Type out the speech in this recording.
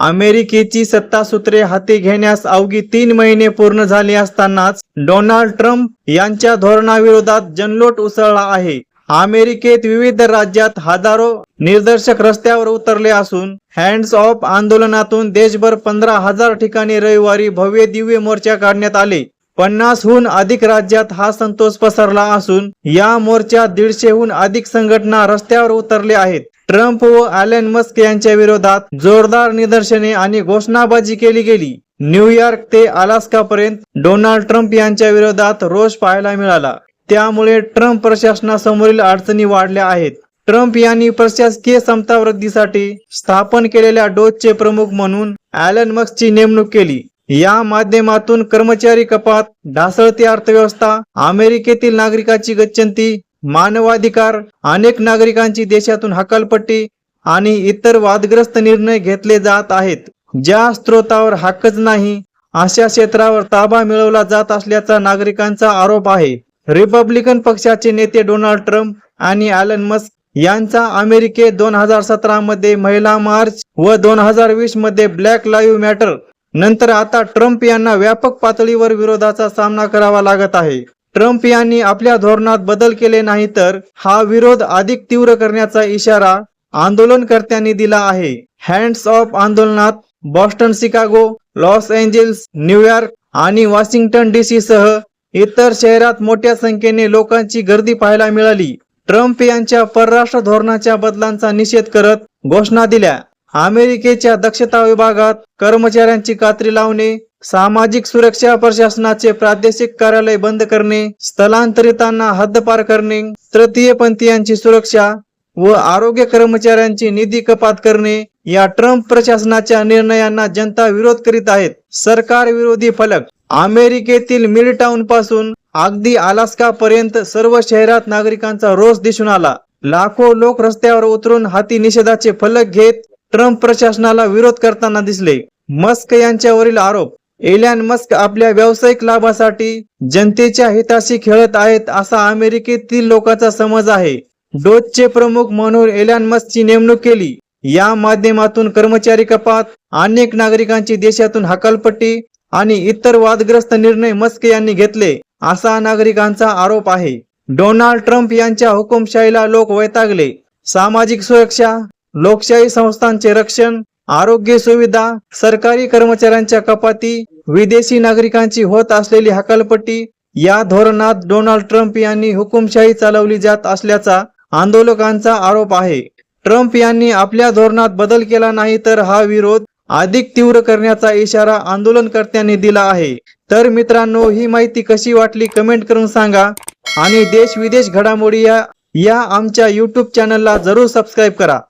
अमेरिकेची सत्तासूत्रे हाती घेण्यास अवघी तीन महिने पूर्ण झाले असतानाच डोनाल्ड ट्रम्प यांच्या धोरणाविरोधात जनलोट उसळला आहे. अमेरिकेत विविध राज्यात हजारो निदर्शक रस्त्यावर उतरले असून हँड्स ऑफ आंदोलनातून देशभर पंधरा हजार ठिकाणी रविवारी भव्य दिव्य मोर्चा काढण्यात आले. पन्नासहून अधिक राज्यात हा संतोष पसरला असून या मोर्चात दीडशेहून अधिक संघटना रस्त्यावर उतरले आहेत. ट्रम्प व ॲलन मस्क यांच्या विरोधात जोरदार निदर्शने आणि घोषणाबाजी केली गेली. न्यूयॉर्क ते अलास्का पर्यंत डोनाल्ड ट्रम्प यांच्या विरोधात रोष पाहायला मिळाला. त्यामुळे ट्रम्प प्रशासनासमोरील अडचणी वाढल्या आहेत. ट्रम्प यांनी प्रशासकीय समता वृद्धीसाठी स्थापन केलेल्या डोजचे प्रमुख म्हणून ॲलन मस्कची नेमणूक केली. या माध्यमातून कर्मचारी कपात ढासळती अर्थव्यवस्था अमेरिकेतील नागरिकाची गच्चंती मानवाधिकार अनेक नागरिकांची देशातून हकालपट्टी आणि इतर वादग्रस्त निर्णय घेतले जात आहेत ज्या स्त्रोतावर हक्कच नाही अशा क्षेत्रावर ताबा मिळवला जात असल्याचा नागरिकांचा आरोप आहे. रिपब्लिकन पक्षाचे नेते डोनाल्ड ट्रम्प आणि ॲलन मस्क यांचा अमेरिकेत दोन हजार सतरा मध्ये महिला मार्च व दोन हजार वीसमध्ये ब्लॅक लाईव्ह मॅटर नंतर आता ट्रम्प यांना व्यापक पातळीवर विरोधाचा सामना करावा लागत आहे. ट्रम्प यांनी आपल्या धोरणात बदल केले नाही तर हा विरोध अधिक तीव्र करण्याचा इशारा आंदोलनकर्त्यांनी दिला आहे. हँड्स ऑफ आंदोलनात Boston Chicago Los Angeles New York आणि वॉशिंग्टन डीसी सह इतर शहरात मोठ्या संख्येने लोकांची गर्दी पाहायला मिळाली. ट्रम्प यांच्या परराष्ट्र धोरणाच्या बदलांचा निषेध करत घोषणा दिल्या. अमेरिकेच्या दक्षता विभागात कर्मचाऱ्यांची कात्री लावणे सामाजिक सुरक्षा प्रशासनाचे प्रादेशिक कार्यालय बंद करणे स्थलांतरितांना हद्दपार करणे तृतीयपंथीयांची सुरक्षा व आरोग्य कर्मचाऱ्यांची निधी कपात करणे या ट्रम्प प्रशासनाच्या निर्णयांना जनता विरोध करीत आहेत. सरकार विरोधी फलक. अमेरिकेतील मिलटाऊन पासून अगदी अलास्का पर्यंत सर्व शहरात नागरिकांचा रोष दिसून आला. लाखो लोक रस्त्यावर उतरून हाती निषेधाचे फलक घेत ट्रम्प प्रशासनाला विरोध करताना दिसले. मस्क यांच्यावरील आरोप. एलियन मस्क आपल्या व्यावसायिक लाभासाठी जनतेच्या हिताशी खेळत आहेत असा अमेरिकेतील लोकांचा समज आहे. डोजचे प्रमुख म्हणून एलियन मस्कची नेमणूक केली. या माध्यमातून कर्मचारी कपात अनेक नागरिकांची देशातून हकालपट्टी आणि इतर वादग्रस्त निर्णय मस्क यांनी घेतले असा नागरिकांचा आरोप आहे. डोनाल्ड ट्रम्प यांच्या हुकुमशाहीला लोक वैतागले. सामाजिक सुरक्षा लोकशाही संस्थांचे रक्षण आरोग्य सुविधा सरकारी कर्मचाऱ्यांच्या कपाती विदेशी नागरिकांची होत असलेली हकालपट्टी या धोरणात डोनाल्ड ट्रम्प यांनी हुकुमशाही चालवली जात असल्याचा आंदोलकांचा आरोप आहे. ट्रम्प यांनी आपल्या धोरणात बदल केला नाही तर हा विरोध अधिक तीव्र करण्याचा इशारा आंदोलनकर्त्यांनी दिला आहे. तर मित्रांनो ही माहिती कशी वाटली कमेंट करून सांगा आणि देश विदेश घडामोडी या या आमच्या यूट्यूब चॅनलला जरूर सबस्क्राईब करा.